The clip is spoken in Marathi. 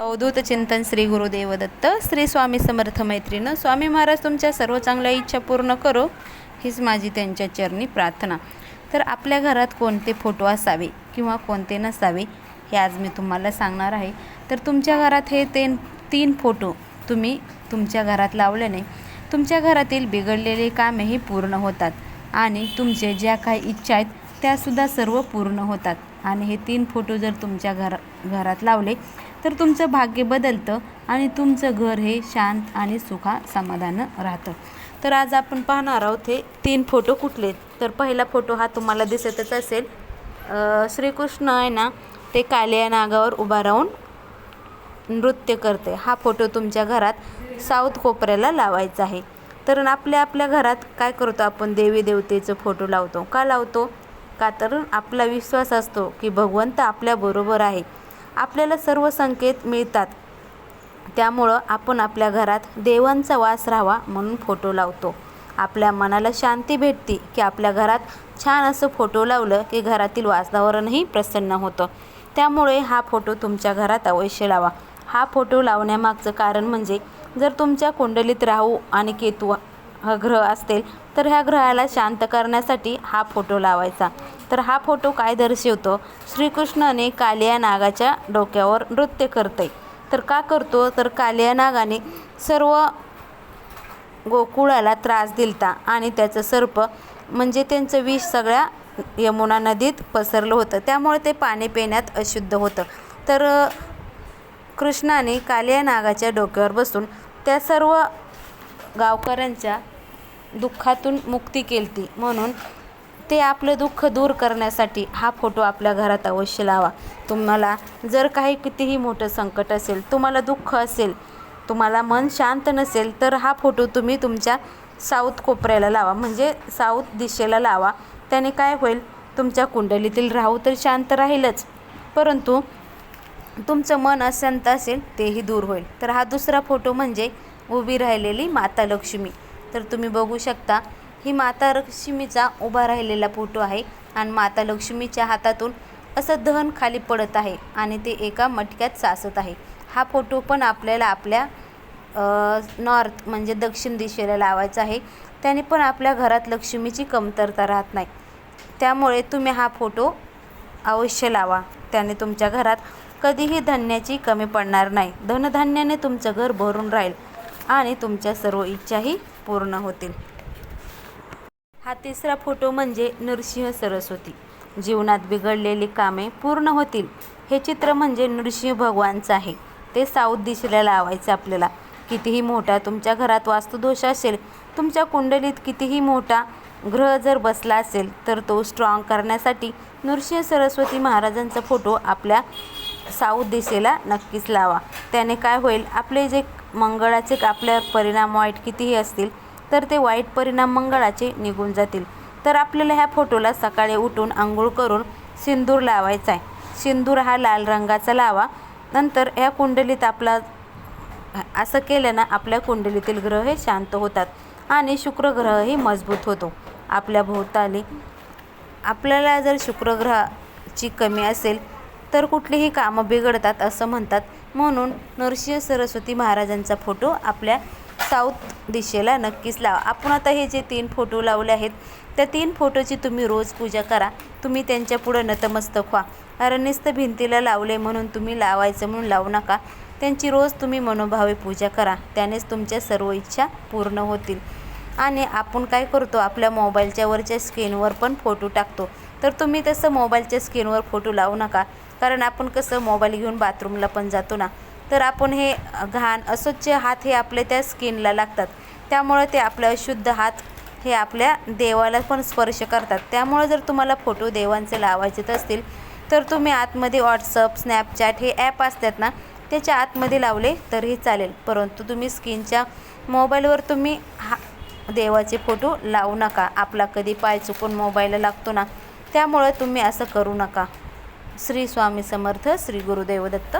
अवधूत चिंतन श्री गुरुदेव दत्त श्री स्वामी समर्थ मैत्रीनं स्वामी महाराज तुमच्या सर्व चांगल्या इच्छा पूर्ण करो. हीच माझी त्यांच्या चरणी प्रार्थना. तर आपल्या घरात कोणते फोटो असावे किंवा कोणते नसावे हे आज मी तुम्हाला सांगणार आहे. तर तुमच्या घरात हे ते तीन फोटो तुम्ही तुमच्या घरात लावल्याने तुमच्या घरातील बिघडलेले कामेही पूर्ण होतात आणि तुमचे ज्या काही इच्छा आहेत त्यासुद्धा सर्व पूर्ण होतात. आणि हे तीन फोटो जर तुमच्या घर घरात लावले तर तुमचं भाग्य बदलतं आणि तुमचं घर हे शांत आणि सुखा समाधान राहतं. तर आज आपण पाहणार आहोत हे तीन फोटो कुठले तर पहिला फोटो हा तुम्हाला दिसतच असेल. श्रीकृष्ण आहे ना ते कालिया नागावर उभा राहून नृत्य करते. हा फोटो तुमच्या घरात साऊथ कोपऱ्याला लावायचा आहे. तर आपल्या आपल्या घरात काय करतो आपण? देवी देवतेचं फोटो लावतो. का लावतो? का तर आपला विश्वास असतो की भगवंत आपल्याबरोबर आहे. आपल्याला सर्व संकेत मिळतात. त्यामुळं आपण आपल्या घरात देवांचा वास राहावा म्हणून फोटो लावतो. आपल्या मनाला शांती भेटते की आपल्या घरात छान असं फोटो लावलं की घरातील वातावरणही प्रसन्न होतं. त्यामुळे हा फोटो तुमच्या घरात अवश्य लावा. हा फोटो लावण्यामागचं कारण म्हणजे जर तुमच्या कुंडलीत राहू आणि केतू ग्रह असतील तर ह्या ग्रहाला शांत करण्यासाठी हा फोटो लावायचा. तर हा फोटो काय दर्शवतो? श्रीकृष्णाने कालिया नागाच्या डोक्यावर नृत्य करते तर का करतो? तर कालिया नागाने सर्व गोकुळाला त्रास दिलता आणि त्याचं सर्प म्हणजे त्यांचं विष सगळ्या यमुना नदीत पसरलं होतं. त्यामुळे ते पाणी पिण्यात अशुद्ध होतं. तर कृष्णाने कालिया नागाच्या डोक्यावर बसून त्या सर्व गावकऱ्यांच्या दुःखातून मुक्ती केलती. म्हणून ते आपलं दुःख दूर करण्यासाठी हा फोटो आपल्या घरात अवश्य लावा. तुम्हाला जर काही कितीही मोठं संकट असेल तुम्हाला दुःख असेल तुम्हाला मन शांत नसेल तर हा फोटो तुम्ही तुमच्या साऊथ कोपऱ्याला लावा. म्हणजे साऊथ दिशेला लावा. त्याने काय होईल? तुमच्या कुंडलीतील राहू तर शांत राहीलच. परंतु तुमचं मन अशांत असेल तेही दूर होईल. तर हा दुसरा फोटो म्हणजे उभी राहिलेली माता लक्ष्मी. तर तुम्ही बघू शकता ही माता लक्ष्मीचा उभा राहिलेला फोटो आहे आणि माता लक्ष्मीच्या हातातून असं धन खाली पडत आहे आणि ते एका मटक्यात साचत आहे. हा फोटो पण आपल्याला आपल्या नॉर्थ म्हणजे दक्षिण दिशेला लावायचा आहे. त्याने पण आपल्या घरात लक्ष्मीची कमतरता राहत नाही. त्यामुळे तुम्ही हा फोटो अवश्य लावा. त्याने तुमच्या घरात कधीही धान्याची कमी पडणार नाही. धनधान्याने तुमचं घर भरून राहील. आणि तुमच्या सर्व इच्छाही पूर्ण होतील. हा तिसरा फोटो म्हणजे नृसिंह सरस्वती. जीवनात बिघडलेली कामे पूर्ण होतील. हे चित्र म्हणजे नृसिंह भगवानचं आहे. ते साऊथ दिशेला लावायचं आपल्याला. कितीही मोठा तुमच्या घरात वास्तुदोष असेल तुमच्या कुंडलीत कितीही मोठा ग्रह जर बसला असेल तर तो स्ट्रॉंग करण्यासाठी नृसिंह सरस्वती महाराजांचा फोटो आपल्या साऊथ दिशेला नक्कीच लावा. त्याने काय होईल आपले जे मंगळाचे आपल्यावर परिणाम वाईट कितीही असतील तर ते वाईट परिणाम मंगळाचे निघून जातील. तर आपल्याला ह्या फोटोला सकाळी उठून आंघोळ करून सिंदूर लावायचा आहे. सिंदूर हा लाल रंगाचा लावा. नंतर ह्या कुंडलीत आपला असं केल्यानं आपल्या कुंडलीतील ग्रह हे शांत होतात आणि शुक्र ग्रहही मजबूत होतो. आपल्या भोवताली आपल्याला जर शुक्रग्रहाची कमी असेल तर कुठलीही कामं बिघडतात असं म्हणतात. म्हणून नरसिंह सरस्वती महाराजांचा फोटो आपल्या साऊथ दिशेला नक्कीच लावा. आपण आता हे जे तीन फोटो लावले आहेत त्या तीन फोटोची तुम्ही रोज पूजा करा. तुम्ही त्यांच्या पुढं नतमस्तक व्हा. कारण भिंतीला लावले म्हणून तुम्ही लावायचं म्हणून लावू नका. त्यांची रोज तुम्ही मनोभावे पूजा करा. त्यानेच तुमच्या सर्व इच्छा पूर्ण होतील. आणि आपण काय करतो? आपल्या मोबाईलच्या वरच्या स्क्रीनवर पण फोटो टाकतो. तर तुम्ही तसं मोबाईलच्या स्क्रीनवर फोटो लावू नका. कारण आपण कसं मोबाईल घेऊन बाथरूमला पण जातो ना तर आपण हे घाण अस्वच्छ हात हे आपले त्या स्किनला लागतात. त्यामुळे ते आपले अशुद्ध हात हे आपल्या देवाला पण स्पर्श करतात. त्यामुळे जर तुम्हाला फोटो देवांचे लावायचे असतील तर तुम्ही आतमध्ये व्हॉट्सअप स्नॅपचॅट हे ॲप असतात ना त्याच्या आतमध्ये लावले तरीही चालेल. परंतु तुम्ही स्किनच्या मोबाईलवर तुम्ही हा देवाचे फोटो लावू नका. आपला कधी पाय चुकून मोबाईलला लागतो ना त्यामुळं तुम्ही असं करू नका. श्री स्वामी समर्थ श्री गुरुदेव दत्त.